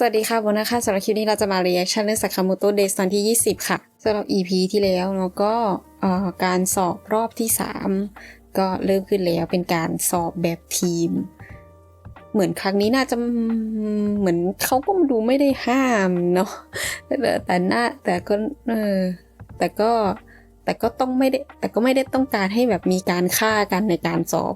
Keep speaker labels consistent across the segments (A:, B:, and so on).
A: สวัสดีค่ะโบนนะคะสำหรับคลิปนี้เราจะมา reaction เรื่อง Sakamoto Days ตอนที่ 20 ค่ะสำหรับ EP ที่แล้วเนาะก็การสอบรอบที่ 3 ก็เริ่มขึ้นแล้วเป็นการสอบแบบทีม เหมือนครั้งนี้น่าจะเหมือนเขาก็ดูไม่ได้ห้ามเนาะแต่แต่น่าแต่ก็เออแต่ก็แต่ก็ต้องไม่ได้แต่ก็ไม่ได้ต้องการให้แบบมีการฆ่ากันในการสอบ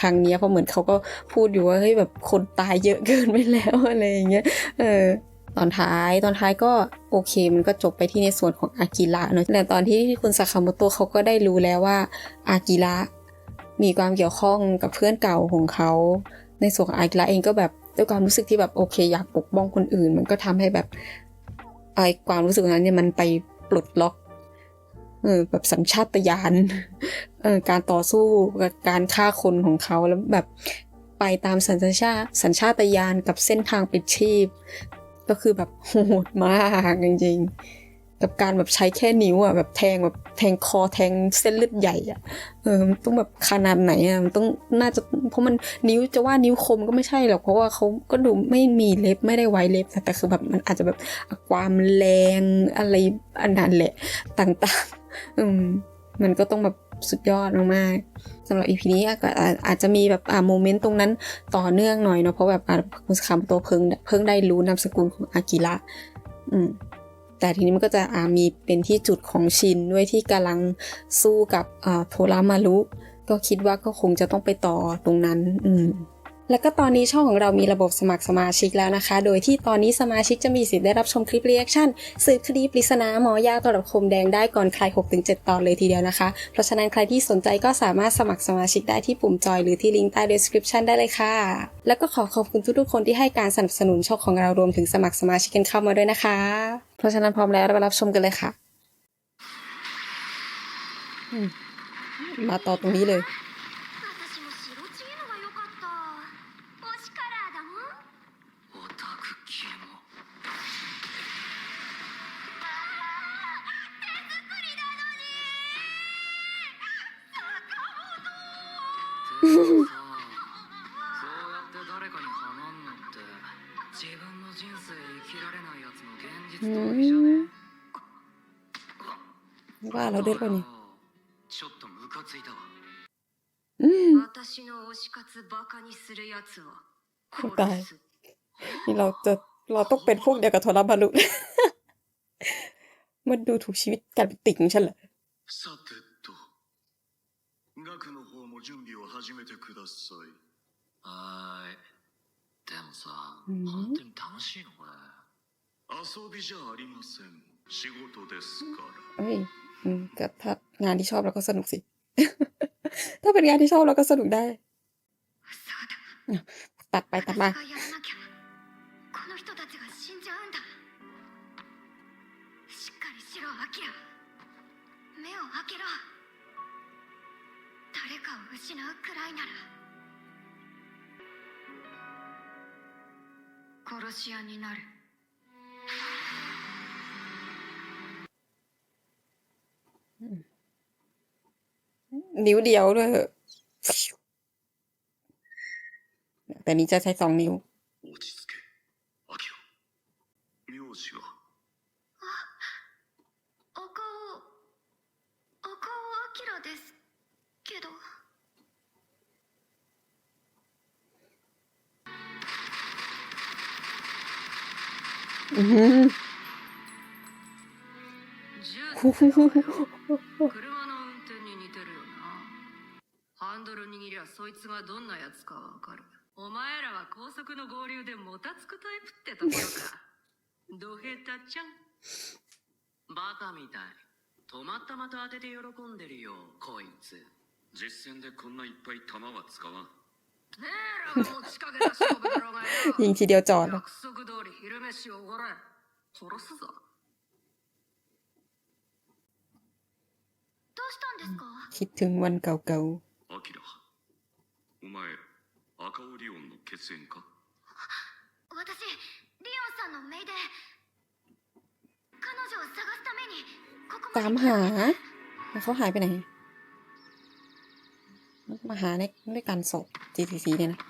A: ครั้งนี้เพราะเหมือนเขาก็พูดอยู่ว่าเฮ้ยแบบคนตายเยอะเกินไปแล้วอะไรอย่างเงี้ยเออตอนท้ายตอนท้ายก็โอเค มันก็จบไปที่ในส่วนของอากิระเนอะแต่ตอนที่คุณซากาโมโตะเขาก็ได้รู้แล้วว่าอากิระมีความเกี่ยวข้องกับเพื่อนเก่าของเขา ในส่วนของอากิระเองก็แบบด้วยความรู้สึกที่แบบโอเค อยากปกป้องคนอื่น มันก็ทำให้แบบไอความรู้สึกนั้นเนี่ยมันไปปลดล็อก เออแบบสัญชาตญาณเออการต่อสู้กับการฆ่าคนของเขาแล้วแบบไปตามสัญชาติสัญชาตญาณกับเส้นทางปิดชีพ ก็คือแบบโหดมากจริงๆ กับการแบบใช้แค่นิ้วอะแบบแทงแบบแทงคอแทงเส้นเลือดใหญ่อะเออมันต้องแบบขนาดไหนอะมันต้องน่าจะเพราะมันนิ้วจะว่านิ้วคมก็ไม่ใช่หรอกเพราะว่าเขาก็ดูไม่มีเล็บไม่ได้ไว้เล็บแต่แต่คือแบบมันอาจจะแบบความแรงอะไรอันนั้นแหละต่างๆอืมมันก็ต้องแบบสุดยอดมากๆสำหรับอีพีนี้อาจอาจจะมีแบบอ่าโมเมนต์ตรงนั้นต่อเนื่องหน่อยเนาะเพราะแบบอ่าคุณคำตัวเพิ่งเพิ่งได้รู้นามสกุลของอากิระอืม แต่ทีนี้มันก็จะมีเป็นที่จุดของชินด้วยที่กำลังสู้กับโทรามารุก็คิดว่าก็คงจะต้องไปต่อตรงนั้น อืม แล้วก็ตอนนี้ช่องของเรามีระบบสมัครสมาชิกแล้วนะคะ โดยที่ตอนนี้สมาชิกจะมีสิทธิ์ได้รับชมคลิปเรีแอคชั่นสืบคดีปริศนาหมอยาตลับคมแดงได้ก่อนใคร 6-7 ตอนเลยทีเดียวนะคะ เพราะฉะนั้นใครที่สนใจก็สามารถสมัครสมาชิกได้ที่ปุ่มจอยหรือที่ลิงก์ใต้ description ได้เลยค่ะ แล้วก็ขอขอบคุณทุกๆคนที่ให้การสนับสนุนช่องของเรารวมถึงสมัครสมาชิกกันเข้ามาด้วยนะคะ เพราะฉะนั้นพร้อมแล้วเราไปรับชมกันเลยค่ะ มาต่อตรงนี้เลย ว่าเราเด็
B: กกว่านี้คุณตา
A: ยนี่เราจะเราต้องเป็นพวกเดียวกับโทรบารุมันดูถูกชีวิตการเป็นติ่งฉันเหรอ
C: も準備を始めてください
D: はーいでもさ
A: うん
D: 本当に楽しいのこれ
C: 遊びじゃありません仕事ですから
A: เอ้ยอืมก็ถ้างานที่ชอบเราก็สนุกสิ ถ้าเป็นงานที่ชอบเราก็สนุกได้
B: そうだ
A: ตัดไปตัด
B: 私
A: มา
B: がやらなきゃこの人たちが死んじゃうんだしっかりしろアキラ目を開けろ 誰かを失うくらいなら殺し屋になる
A: นิ้วเดียวด้วยเหอะแต่นี้จะใช้สองนิ้ว
C: 落ち着けアキラ名字は
D: うん。車の運転に似てるよな。ハンドル握りはそいつがどんなやつかわかる。お前らは高速の合流でもたつくタイプってところか。ドヘタちゃん。バカみたい。止まったまた当てて喜んでるよ、こいつ。
C: 実戦でこんないっぱい弾は使わん。
A: ยิงทีเดียวจอดแล้ว
D: 約束通り昼飯をおごれ殺すぞ
B: どうしたんですか
A: คิดถึงวันเก่า
C: アキラお前赤尾リオンの血縁か
B: 私リオンさんの姪で彼女を探すためにここ
A: ๆ ตาม
B: まで
A: หาแล้วเขาหายไปไหน มาหาในด้วยการสอบ GCC เนี่ยนะ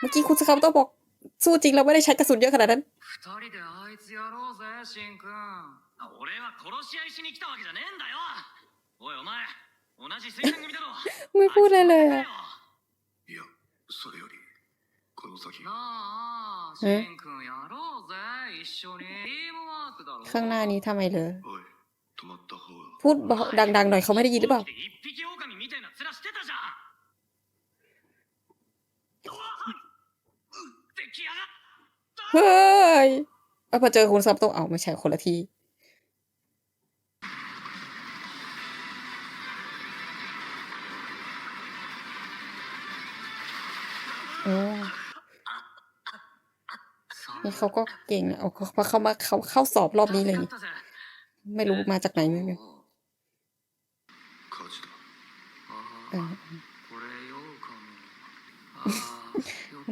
A: เมื่อกี้คุณสครับต้องบอกสู้จริงเราไม่ได้ใช้กระสุนเยอะขนาดนั้นไม่พูดเลยเลยอะ
C: この先
D: なあシ
A: え
D: ンくんやろうぜ一緒にチームワークだろ
A: ข้างหน้านี้ทำไมเลย
C: おい止まった方が
A: พูดเบาดังๆหน่อยเขาไม่ได้ยินหรือเปล่า
C: 一匹狼みたいな面してたじゃんうわっうってきやがっ
A: เฮ้ยเอาพอเจอคุณซับโตะเอาไม่ใช่คนละที โอ้ นี่เขาก็เก่งเอาเขาเขามาเขาเข้าสอบรอบนี้เลย ไม่รู้มาจากไหนไม่รู้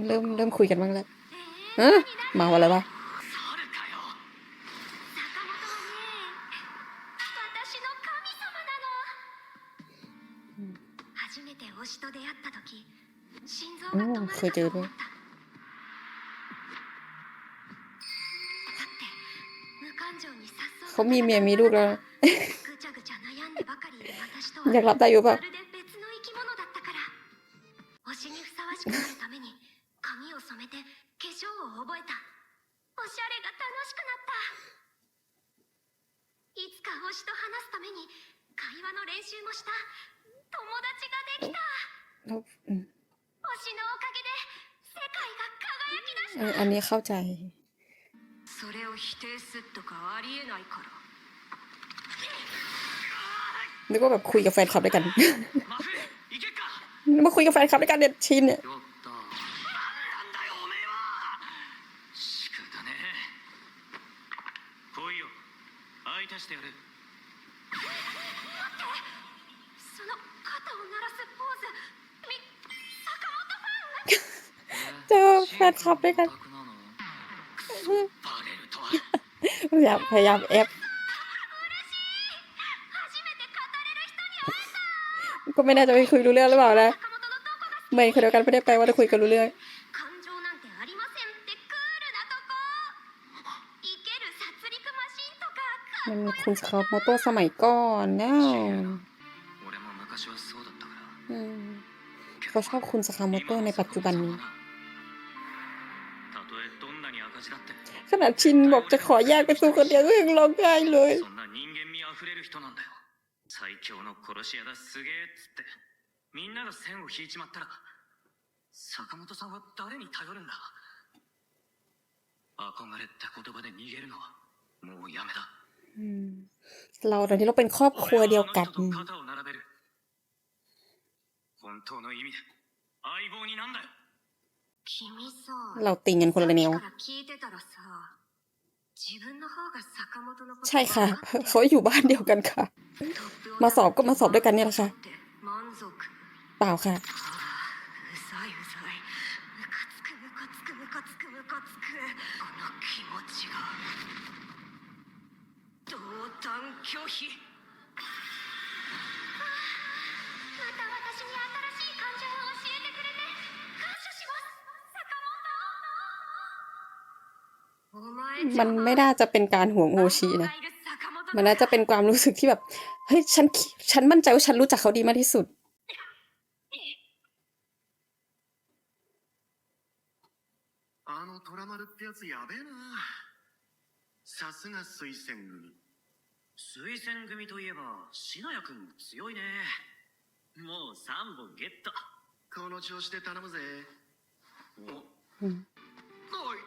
A: เริ่มเริ่มคุยกันบ้างแล้วเออมาอะไรวะโอ้เคยเจอด้วย เขามีเมียมีลูกแล้วนะ
B: ぐちゃぐちゃ悩んでばかりいる私とは
A: อยากรับได้อยู่
B: ま
A: ป่ะ
B: るで別の生き物だったから推しにふさわしくなるために髪を染めて化粧を覚えたおしゃれが楽しくなったいつか推しと話すために会話の練習もした友達ができた
A: แล้วอืม
B: 推しのおかげで世界が輝き出し
A: เอออันนี้เข้าใจ
B: それを否定すっとかありえないから
A: นึกว่าแบบคุยกับแฟนคลับด้วยกัน
C: マフ行けっか
A: มาคุยกับแฟนคลับด้วยกันเนี่ยชินเนี่ย
D: やった
C: なんだよおめえは仕方ねえ来いよ相手してやる
B: その肩を鳴らすポーズみ坂本ファン
A: เจอแฟนคลับด้ พยายามพยายามแอปก็ไม่แน่าจะไปคุยรู้เรื่องหรือเปล่านะเหมือนคนเดียวกันไม่ได้ไปว่าจะคุยกันรู้เรื่องมันมีคุณสครับมอเตอร์สมัยก่อนเนะเขาชอบคุณสครับมอเตอร์ในปัจจุบันนี้ ขนาดชินบอกจะขอแยกไปสู้คนเดียวก็ยังร้องไห้เลย
C: そんな人間味あふれる人なんだよ最強の殺し屋だすげえっつってみんなが線を引いちまったら坂本さんは誰に頼るんだ憧れって言葉で逃げるのはもうやめだ
A: อืมเราตอนนี้เราเป็นครอบครัวเดียวกัน
C: 俺はあの人と肩を並べる本当の意味で相棒になんだよ
B: 君さ
A: เราติงกันคนละแนวใช่ค่ะ เขาอยู่บ้านเดียวกันค่ะ มาสอบก็มาสอบด้วยกันเนี่ยแหละค่ะ เปล่าค่ะ มันไม่น่าจะเป็นการห่วงโอชินะ มันน่าจะเป็นความรู้สึกที่แบบ เฮ้ย ฉันคิฉันมั่นใจว่าฉันรู้จักเขาดีมากที่สุด
C: あの虎丸ってやつやべえなさすが推薦組推薦組といえば篠谷君強いねもう3本ゲットこの調子で頼むぜお、
A: うん
C: おい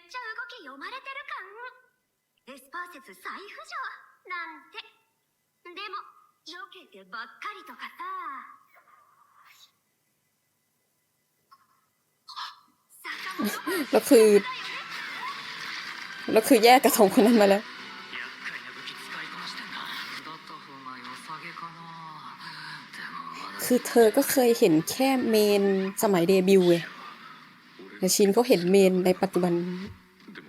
C: っち
B: ゃ動き読まれてる感エスパー説再浮上なんてでも避けてばっかりとかさ
A: แล้วคือแล้วคือแยกกระสงคนนั้นมาแล้วคือเธอก็เคยเห็นแค่เมนสมัยเดบิวต์ แต่ชินเขาเห็นเมนในปัจจุบัน
E: でも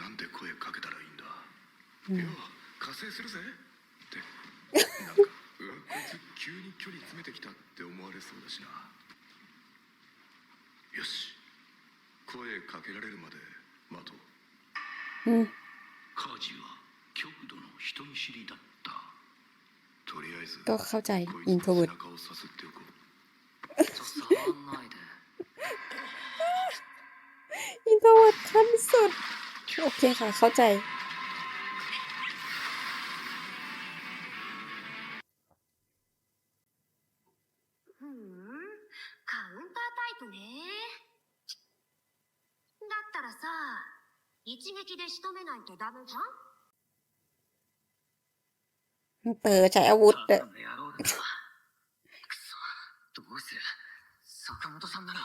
E: なんで声かけたらいいんだ、いや加勢するぜってなんかうわこいつ急に距離詰めてきたって思われそうだしなよし声かけられるまで待とう
A: อืม
E: カージは極度の人見知りだったとりあえず
A: ก็เข้าใจ
E: こい
A: อิน
E: つ
A: โทร
E: の
A: เวิ
E: 背
A: ร์ด
E: 中をさすっておこう
D: ちょ触んないで
A: อินโทรเวิร์ดขั้นสุด โอเคค่ะ เข้าใจ
B: ふんカウンタータイプねだったらさ一撃で仕留めないとダメじゃん
A: เตอใช้อาวุธ
C: た
A: อะ
C: だの野郎だなくそどうする坂本さんなら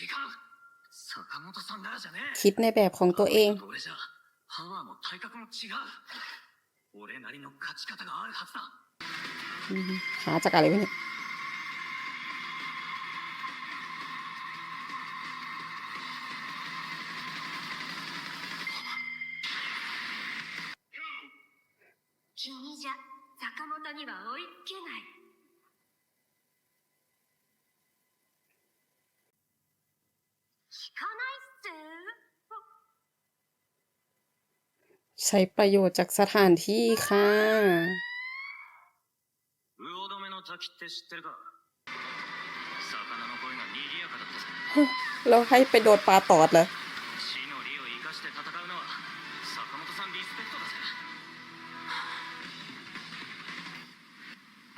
C: 違う
A: คิดในแบบของตัวเอง
C: 俺じゃパワーも体格も違う俺なりの勝ち方があるはずだ
A: อืมหาจากอะไรวะเนี่ย
B: 君じゃ坂本には追いつけ
A: ใช้ประโยชน์จากสถานที่ค่ะ
C: 魚止めの滝って知ってるか魚の声が賑やかだったぜ
A: แล้วให้ไปโดดปลาตอดเหรอ
C: 死の利を生かして戦うのは坂本さんリスペクトだぜ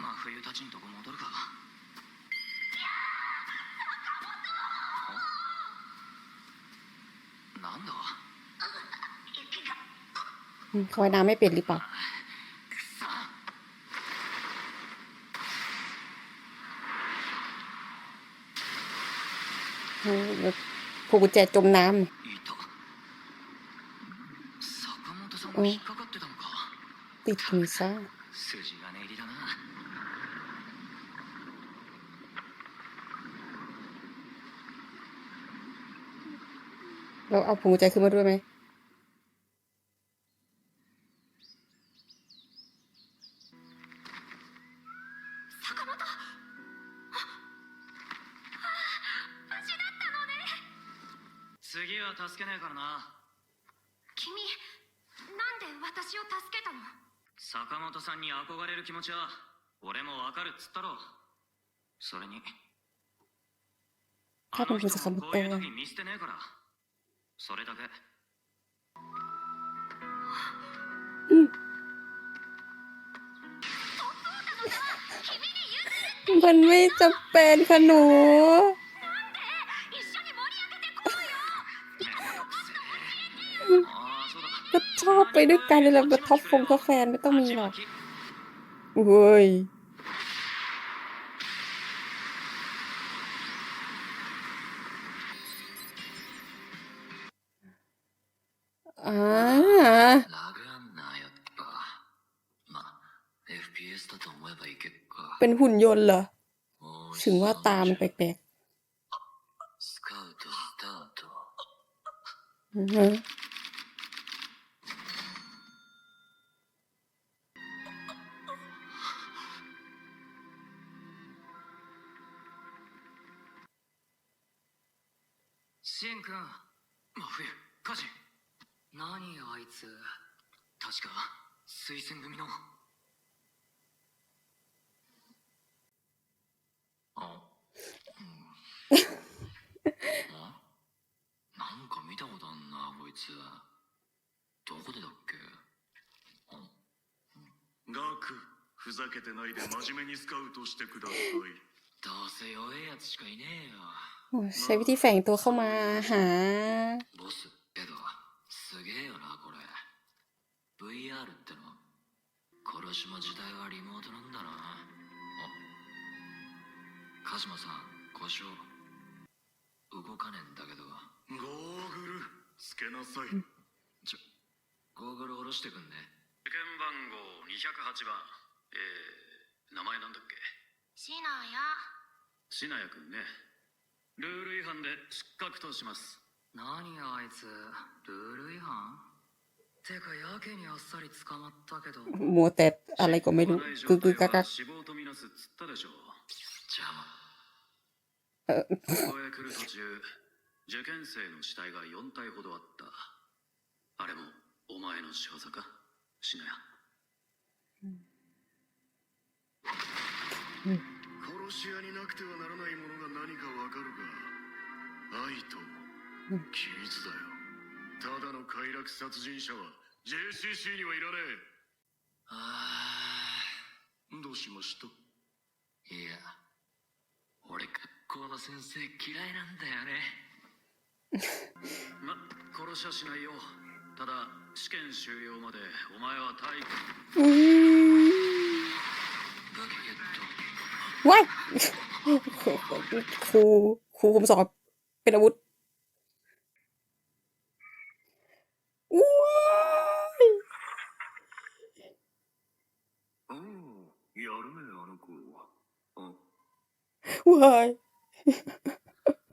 C: 真冬たちんとこ戻るかんなんだ
A: อืม เขาว่ายน้ำไม่เป็นหรือเปล่าผูกกุญแจจมน้ำติดมือซะเราเอาผงใจขึ้นมาด้วยไหม
B: 坂本
C: さんに憧れる気持ちは俺もわかるっつったろそれに
A: ถ้าเป็นคุณ坂本
C: こういう時見捨てねえからそれだけ
A: มันไม่จำเป็นค่ะหนู ชอบไปด้วยกันเลยแบบท็อปฟงท็อแฟนไม่ต้องมีหรอกเว้ยอาเป็นหุ่นยนต์เหรอ ถึงว่าตามแปลกๆ
C: あいつ確か推薦組の
E: あ、あなんか見たことあんなこいつどこでだっけあ
F: ガクふざけてないで真面目にスカウトしてください
E: どうせ弱えやつしかいねえよ
A: โอ้ยใช้วิธีแฝงตัวเข้ามาหา
E: ボス VR っての殺しも時代はリモートなんだな。あ鹿島さん故障動かねえんだけど。
C: ゴーグルつけなさい。
E: ちょゴーグル下ろしてくんね。
C: 事件番号208番。えー、名前なんだっけ？
B: シナヤ
C: シナヤくんね。ルール違反で失格とします。
E: 何あいつ。ルール違反？
A: มัวแต่อะไรก็ไม่รู้กึกกึกกักกัก
C: 死亡とみなすっつったでしょ
E: 邪魔
C: ここへ来る途中受験生の死体が4体ほどあったあれもお前の仕業かシナヤ殺し屋になくてはならないものが何かわかるか愛と規律だよ ただの快楽殺人者は JCC にはいらね
E: あ
C: えどうしました
E: ーいや俺学校の先生嫌いなんだよね
C: ま殺しはしないよただ試験終了までお前は体育
A: อืม
E: バケゲット
A: ว้ายครูครูคุมสอบเป็นอาวุธ ว้าย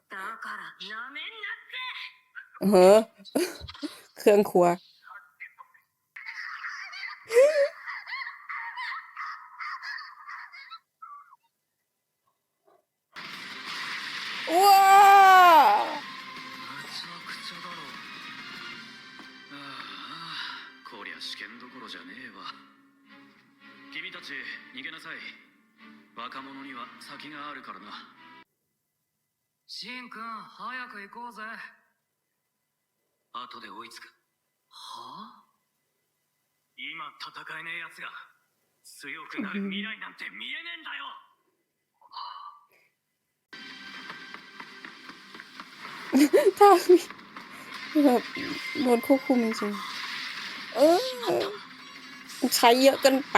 G: だからなめんなって
A: เฮ้อเครื่องครัว ว้า
E: むちゃくちゃだろ
C: ああこりゃ試験どころじゃねえわ君たち逃げなさい 若者には先があるからな
E: シンくん早く行こうぜ
C: 後で追いつく
E: はあ
C: 今戦えねえ奴が強くなる未来なんて見えねえんだよ
A: ถ้าแบบโดนควบคุมจริงๆเออใช้เยอะเกินไป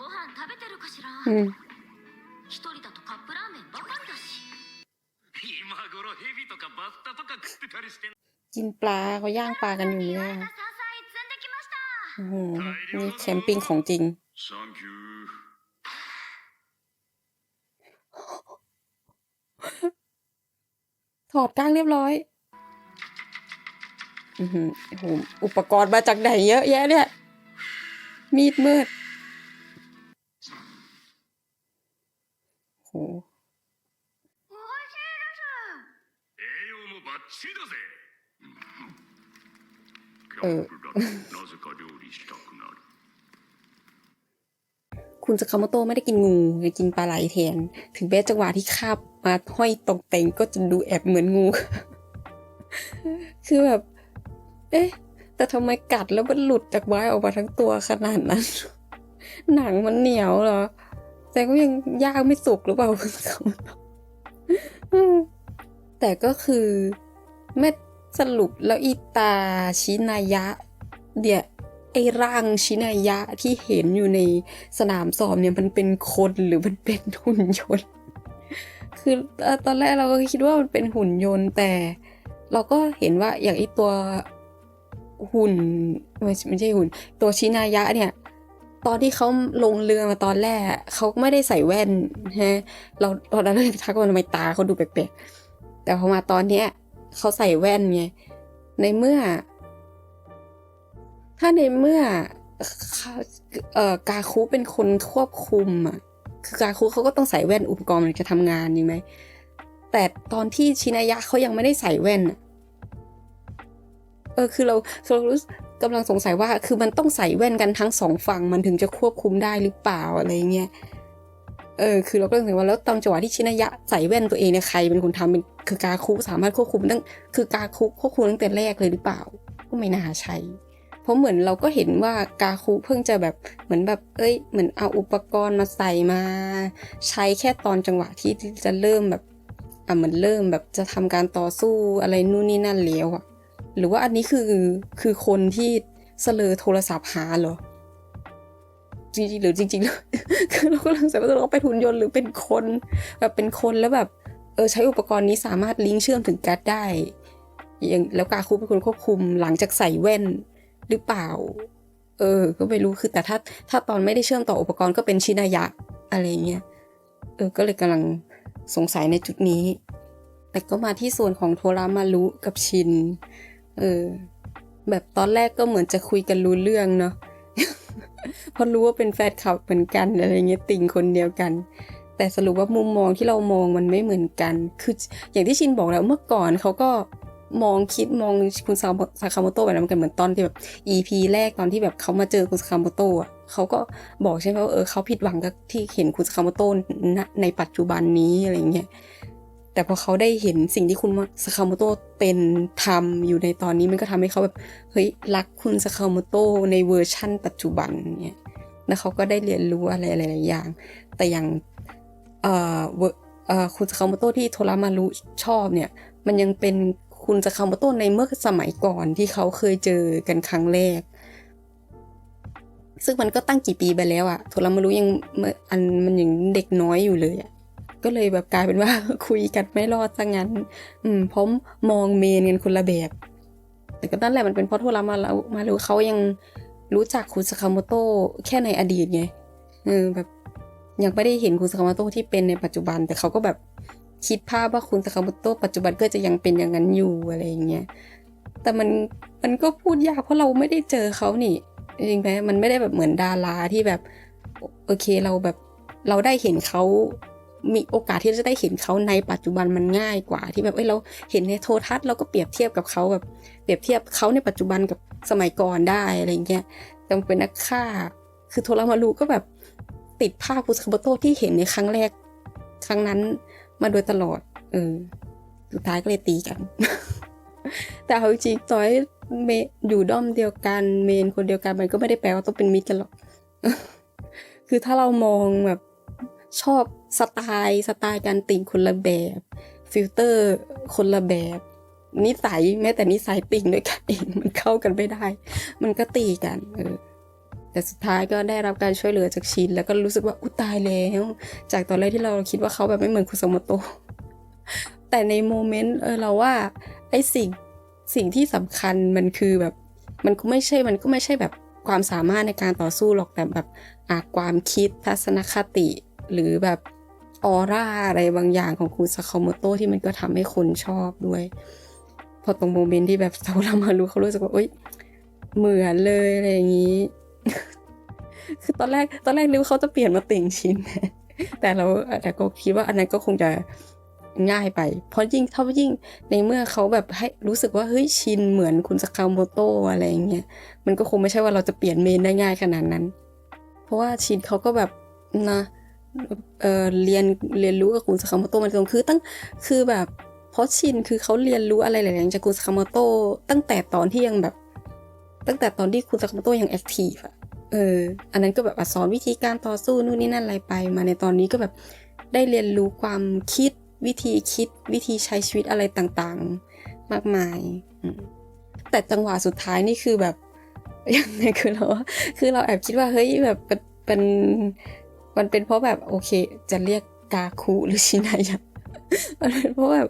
B: ご飯食べてるかしら
A: อืม
B: 一人だとカップラーメンばかりだし
C: 今頃ヘビとかバッタとか食ってたりしてん
A: กินปลาเขาย่างปลากันอยู่
B: い
A: เนี่
B: ろ
A: ย
B: んな山菜積んできました
A: โอ้โหนี่แคมปิ้งของจริง
C: サンキュー
A: ถอดก้างเรียบร้อย อือหือโอ้โหอุปกรณ์มาจากไหนเยอะแยะเนี่ย มีดมืด
B: し
C: たくなる
A: คุณสคาโมโตะไม่ได้กินงูไงกินปลาไหลแทน ถึงแม้จังหวะที่คาบมาห้อยตรงเต็งก็จะดูแอบเหมือนงู คือแบบ เอ๊ะ แต่ทำไมกัดแล้วมันหลุดจากไม้ออกมาทั้งตัวขนาดนั้น หนังมันเหนียวเหรอ แต่ก็ยังย่างไม่สุกหรือเปล่าคุณสมโตะอืมแต่ก็คือแม่สรุปแล้วอีตาชินายะ เดี๋ยไอ้ร่างชินายะที่เห็นอยู่ในสนามสอบเนี่ยมันเป็นคนหรือมันเป็นหุ่นยนต์ คือตอนแรกเราก็คิดว่ามันเป็นหุ่นยนต์ แต่เราก็เห็นว่าอย่างไอ้ตัวหุ่นไม่ใช่หุ่น ตัวชินายะเนี่ย ตอนที่เขาลงเรือมาตอนแรกเขาไม่ได้ใส่แว่นฮะเราตอนนั้นเลยทักว่าทำไมตาเขาดูแปลกๆแต่พอมาตอนเนี้ยเขาใส่แว่นไงในเมื่อ ถ้าในเมื่อเขาเอ่อกาคุเป็นคนควบคุมอะคือกาคุเขาก็ต้องใส่แว่นอุปกรณ์มันจะทำงานจริงไหมแต่ตอนที่ชินายะเขายังไม่ได้ใส่แว่นเออคือเราเรารู้ กกำลังสงสัยว่าคือมันต้องใส่แว่นกันทั้งสองฝั่งมันถึงจะควบคุมได้หรือเปล่าอะไรเงี้ยเออคือเราก็รู้สึกว่าแล้วตอนจังหวะที่ชินายะใส่แว่นตัวเองเนี่ยใครเป็นคนทำเป็นคือกาคุสามารถควบคุมตั้งคือกาคุควบคุมตั้งแต่แรกเลยหรือเปล่า ก็ไม่น่าใช่เพราะเหมือนเราก็เห็นว่ากาคุเพิ่งจะแบบเหมือนแบบ เอ้ยเหมือนเอาอุปกรณ์มาใส่มา ใช้แค่ตอนจังหวะที่จะเริ่มแบบอะเหมือนเริ่มแบบจะทำการต่อสู้อะไรนู่นนี่นั่นแล้วอะ หรือว่าอันนี้คือคือคนที่เสลอโทรศัพท์หาเหรอจริงๆหรือจริงๆคือเราก็ลังสงสัยว่าเราเป็นหุ่นยนต์หรือเป็นคนแบบเป็นคนแล้วแบบเออใช้อุปกรณ์นี้สามารถลิงก์เชื่อมถึงแก๊สได้อย่างแล้วกาคูเป็นคนควบคุมหลังจากใส่แว่นหรือเปล่า เออ ก็ไม่รู้คือแต่ถ้าถ้าตอนไม่ได้เชื่อมต่ออุปกรณ์ก็เป็นชินายะอะไรเงี้ยเออก็เลยกำลังสงสัยในจุดนี้ แต่ก็มาที่ส่วนของโทรามารุกับชิน เออ แบบตอนแรกก็เหมือนจะคุยกันรู้เรื่องเนาะเพราะรู้ว่าเป็นแฟนคลับเหมือนกันอะไรเงี้ยติ่งคนเดียวกัน แต่สรุปว่ามุมมองที่เรามองมันไม่เหมือนกัน คืออย่างที่ชินบอกแล้วเมื่อก่อนเขาก็มองคิดมองคุณซาคาโมโตะแบบนั้นกันเหมือนตอนที่แบบ EP แรกตอนที่แบบเขามาเจอคุณซาคาโมโตะเขาก็บอกใช่ไหมว่าเออเขาผิดหวังกับที่เห็นคุณซาคาโมโตะในปัจจุบันนี้อะไรเงี้ย แต่พอเขาได้เห็นสิ่งที่คุณสคาโมโตเป็นทำอยู่ในตอนนี้มันก็ทำให้เขาแบบเฮ้ยรักคุณสคาโมโตในเวอร์ชั่น ปัจจุบันเนี่ยแล้วเขาก็ได้เรียนรู้อะไรหลายๆอย่าง แต่อย่างเอ่อเอ่อคุณสคาโมโตที่โทรามารุชอบเนี่ย มันยังเป็นคุณสคาโมโตในเมื่อสมัยก่อนที่เขาเคยเจอกันครั้งแรก ซึ่งมันก็ตั้งกี่ปีไปแล้วอะโทรามารุยังออันมันยังเด็กน้อยอยู่เลยอะ ก็เลยแบบกลายเป็นว่าคุยกันไม่รอดซะงั้น อืมเพราะมองเมนกันคนละแบบ แต่ก็นั่นแหละมันเป็นเพราะโทรามาแล้วมารู้เขายังรู้จักคุณสคาโมโตแค่ในอดีตไงเออแบบยังไม่ได้เห็นคุณสคาโมโตที่เป็นในปัจจุบัน แต่เขาก็แบบคิดภาพว่าคุณสคาโมโตปัจจุบันก็จะยังเป็นอย่างนั้นอยู่อะไรอย่างเงี้ยแต่มันมันก็พูดยากเพราะเราไม่ได้เจอเขานี่จริงไหมมันไม่ได้แบบเหมือนดาราที่แบบ โอเคเราแบบเราได้เห็นเขา มีโอกาสที่จะได้เห็นเขาในปัจจุบันมันง่ายกว่า ที่แบบเอ้ยเราเห็นในโทรทัศน์เราก็เปรียบเทียบกับเขาแบบเปรียบเทียบเขาในปัจจุบันกับสมัยก่อนได้อะไรเงี้ยแต่เป็นนักฆ่า คือโทรามารุก็แบบติดภาพคุสคาโบโตที่เห็นในครั้งแรก ครั้งนั้นมาโดยตลอด เออสุดท้ายก็เลยตีกัน แต่เอาจริงต่อให้เมอยู่ด้อมเดียวกันเมนคนเดียวกันมันก็ไม่ได้แปลว่าต้องเป็นมิตรกันหรอก คือถ้าเรามองแบบ ชอบสไตล์สไตล์การติ่งคนละแบบฟิลเตอร์คนละแบบ นิสัยแม้แต่นิสัยติ่งด้วยกันเองมันเข้ากันไม่ได้ มันก็ตีกันเออแต่สุดท้ายก็ได้รับการช่วยเหลือจากชิน แล้วก็รู้สึกว่าอุยตายแล้ว จากตอนแรกที่เราคิดว่าเขาแบบไม่เหมือนคุสมโต แต่ในโมเมนต์เออเราว่าไอสิ่งสิ่งที่สำคัญมันคือแบบ มันก็ไม่ใช่มันก็ไม่ใช่แบบความสามารถในการต่อสู้หรอกแต่แบบอาความคิดทัศนคติ หรือแบบออร่าอะไรบางอย่างของคุณซาคาโมโตะที่มันก็ทำให้คนชอบด้วย พอตรงโมเมนต์ที่แบบโซรามารู้เขารู้สึกว่าเอ้ยเหมือนเลยอะไรอย่างนี้ คือตอนแรกตอนแรกนึกว่าเขาจะเปลี่ยนมาติ่งชินแต่เราแต่ก็คิดว่าอันนั้นก็คงจะง่ายไป เพราะยิ่งถ้ายิ่งในเมื่อเขาแบบให้รู้สึกว่าเฮ้ยชินเหมือนคุณสคาโมโตอะไรอย่างเงี้ยมันก็คงไม่ใช่ว่าเราจะเปลี่ยนเมนได้ง่ายขนาดนั้น เพราะว่าชินเขาก็แบบนะ เออเรียนเรียนรู้กับคุณสคาโมโตมันตรงคือตั้งคือแบบเพราะชินคือเขาเรียนรู้อะไรหลายอย่างจากคุณสคาโมโตตั้งแต่ตอนที่ยังแบบ ตั้งแต่ตอนที่คุณสคาโมโตยังแอคทีฟอะเออ อันนั้นก็แบบสอนวิธีการต่อสู้นู่นนี่นั่นอะไรไป มาในตอนนี้ก็แบบได้เรียนรู้ความคิดวิธีคิดวิธีใช้ชีวิตอะไรต่างๆ มากมาย แต่จังหวะสุดท้ายนี่คือแบบยังไงคือเราคือเราแอบคิดว่าเฮ้ยแบบเป็นเป็น มันเป็นเพราะแบบโอเค จะเรียกกาคุหรือชินายะมันเป็นเพราะแบบ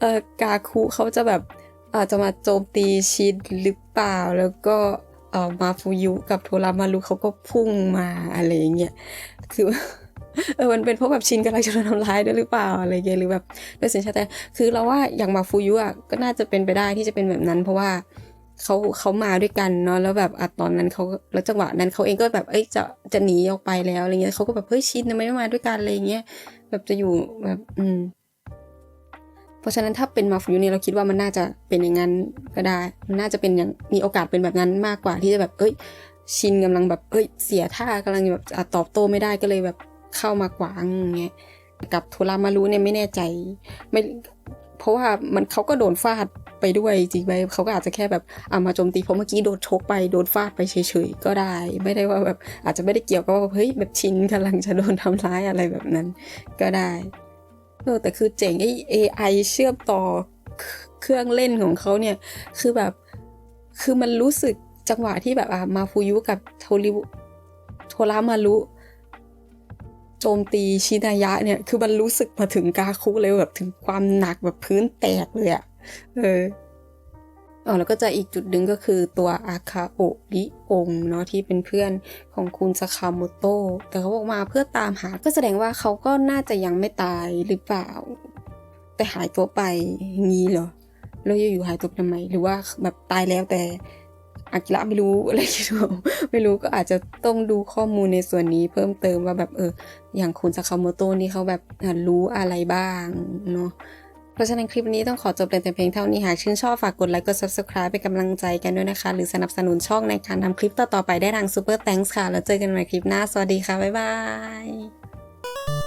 A: เออกาคุเขาจะแบบอาจจะมาโจมตีชินหรือเปล่าแล้วก็เออมาฟูยุกับโทรามารุเขาก็พุ่งมาอะไรอย่างเงี้ยคือเออ มันเป็นเพราะแบบชินกำลังจะโดนทำร้ายด้วยหรือเปล่าอะไรเงี้ยหรือแบบด้วยสัญชาตญาณคือเราว่าอย่างมาฟูยุอะก็น่าจะเป็นไปได้ที่จะเป็นแบบนั้น เพราะว่า เขาเขามาด้วยกันเนาะแล้วแบบอะตอนนั้นเขาแล้วจังหวะนั้นเขาเองก็แบบเอ้ยจะจะหนีออกไปแล้วอะไรเงี้ยเขาก็แบบเฮ้ยชินทำไมไม่มาด้วยกันอะไรเงี้ยแบบจะอยู่แบบอืมเพราะฉะนั้นถ้าเป็นมาฟูยุเนี่ยเราคิดว่ามันน่าจะเป็นอย่างนั้นก็ได้ มันน่าจะเป็นอย่างมีโอกาสเป็นแบบนั้นมากกว่าที่จะแบบ เอ้ย ชินกำลังแบบเอ้ย เสียท่ากำลังแบบอะตอบโต้ไม่ได้ก็เลยแบบเข้ามากวางอย่างเงี้ยกับโทรามารุเนี่ยไม่แน่ใจ ไม่ เพราะว่ามันเขาก็โดนฟาดไปด้วยจริงไหมเขาก็อาจจะแค่แบบอะมาโจมตีเพราะเมื่อกี้โดนชกไปโดนฟาดไปเฉยๆก็ได้ ไม่ได้ว่าแบบอาจจะไม่ได้เกี่ยวกับว่าเฮ้ยแบบชินกำลังจะโดนทำร้ายอะไรแบบนั้น ก็ได้เออแต่คือเจ๋งไอ้ AI เชื่อมต่อเครื่องเล่นของเขาเนี่ย คือแบบคือมันรู้สึกจังหวะที่แบบอะมาฟูยุกับโทริโทรามารุ โจมตีชินายะเนี่ย คือมันรู้สึกมาถึงกาคุเลยแบบถึงความหนักแบบพื้นแตกเลยอะเอออ๋อแล้วก็จะอีกจุดหนึ่งก็คือตัวอาคาโอริองเนาะที่เป็นเพื่อนของคุณสคาโมโตะแต่เขาบอกมาเพื่อตามหาก็แสดงว่าเขาก็น่าจะยังไม่ตายหรือเปล่า แต่หายตัวไปงี้เหรอแล้วอยู่ๆหายตัวไปทำไมหรือว่าแบบตายแล้วแต่ อากิระไม่รู้อะไรคิดว่าไม่รู้ก็อาจจะต้องดูข้อมูลในส่วนนี้เพิ่มเติมว่าแบบเออ อย่างคุณซากาโมโตะนี่เขาแบบรู้อะไรบ้างเนาะเพราะฉะนั้นคลิปนี้ต้องขอจบแต่เพียงเท่านี้หากชื่นชอบฝากกดไลค์กด subscribe เป็นกำลังใจกันด้วยนะคะ หรือสนับสนุนช่องในการทำคลิปต่อๆไปได้ทาง Super Thanks ค่ะ แล้วเจอกันใหม่คลิปหน้า สวัสดีค่ะ บ๊ายบาย